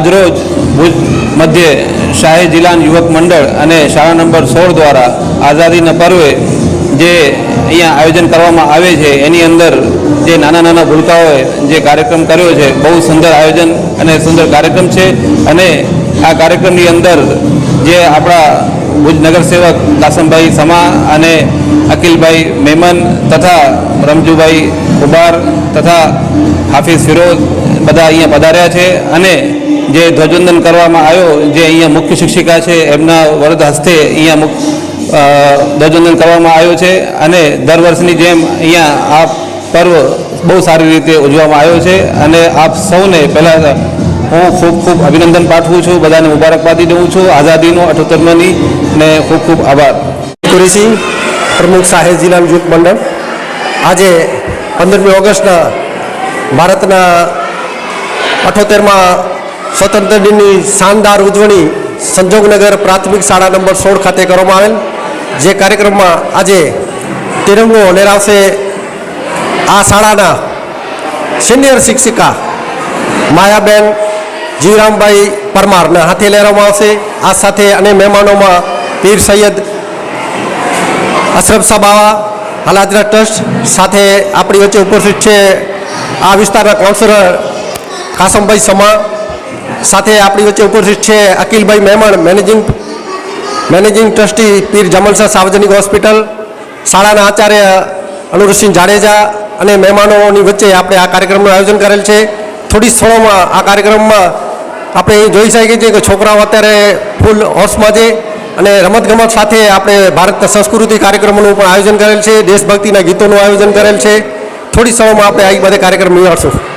આજરોજ ભુજ મધ્યે શાહી જિલ્લાન યુવક મંડળ અને શાળા નંબર સોળ દ્વારા આઝાદીના પર્વે જે અહીંયા આયોજન કરવામાં આવે છે, એની અંદર જે નાના નાના ભૂલકાઓએ જે કાર્યક્રમ કર્યો છે, બહુ સુંદર આયોજન અને સુંદર કાર્યક્રમ છે અને આ કાર્યક્રમની અંદર જે આપણા ભુજ નગર સેવક કાસમભાઈ સમા અને અકિલભાઈ મેમન તથા રમજુભાઈ ઉબાર તથા હાફિઝ ફિરોઝ બધા અહીંયા પધાર્યા છે અને જે ધ્વજવંદન કરવામાં આવ્યો, જે અહીંયા મુખ્ય શિક્ષિકા છે, એમના વરદ હસ્તે અહીંયા ધ્વજવંદન કરવામાં આવ્યો છે અને દર વર્ષની જેમ અહીંયા આ પર્વ બહુ સારી રીતે ઉજવવામાં આવ્યો છે અને આપ સૌને પહેલાં હું ખૂબ ખૂબ અભિનંદન પાઠવું છું, બધાને મુબારકબાદી દઉં છું, આઝાદીનો અઠોતરમની ને ખૂબ ખૂબ આભાર. કુરેશી, પ્રમુખ સાહેબ જિલ્લા યુથ મંડળ. આજે પંદરમી ઓગસ્ટના ભારતના અઠોતેરમાં સ્વતંત્ર દિનની શાનદાર ઉજવણી સંજોગનગર પ્રાથમિક શાળા નંબર સોળ ખાતે કરવામાં આવેલ. જે કાર્યક્રમમાં આજે તિરંગો લહેરાવશે આ શાળાના સિનિયર શિક્ષિકા માયાબેન, જીવરામભાઈ પરમારના હાથે લહેરાવવામાં આવશે. આ સાથે અને મહેમાનોમાં પીર સૈયદ અશરફ બાવા, હલાદરા ટ્રસ્ટ સાથે આપણી વચ્ચે ઉપસ્થિત છે આ વિસ્તારના કાઉન્સિલર કાસમભાઈ સમા. સાથે આપણી વચ્ચે ઉપસ્થિત છે Akilbhai મહેમણ managing managing trustee Pir Jamalsar સાર્વજનિક હોસ્પિટલ, શાળાના આચાર્ય અનુરસિંહ જાડેજા અને મહેમાનોની વચ્ચે આપણે આ કાર્યક્રમનું આયોજન કરેલ છે. થોડી સ્થળોમાં આ કાર્યક્રમમાં આપણે જોઈ શકીએ છીએ કે છોકરાઓ અત્યારે ફૂલ હોશમાં છે અને રમતગમત સાથે આપણે ભારતના સંસ્કૃતિ કાર્યક્રમોનું પણ આયોજન કરેલ છે. દેશભક્તિના ગીતોનું આયોજન કરેલ છે. થોડી સ્થળોમાં આપણે આ બધા કાર્યક્રમ નિહાળશું.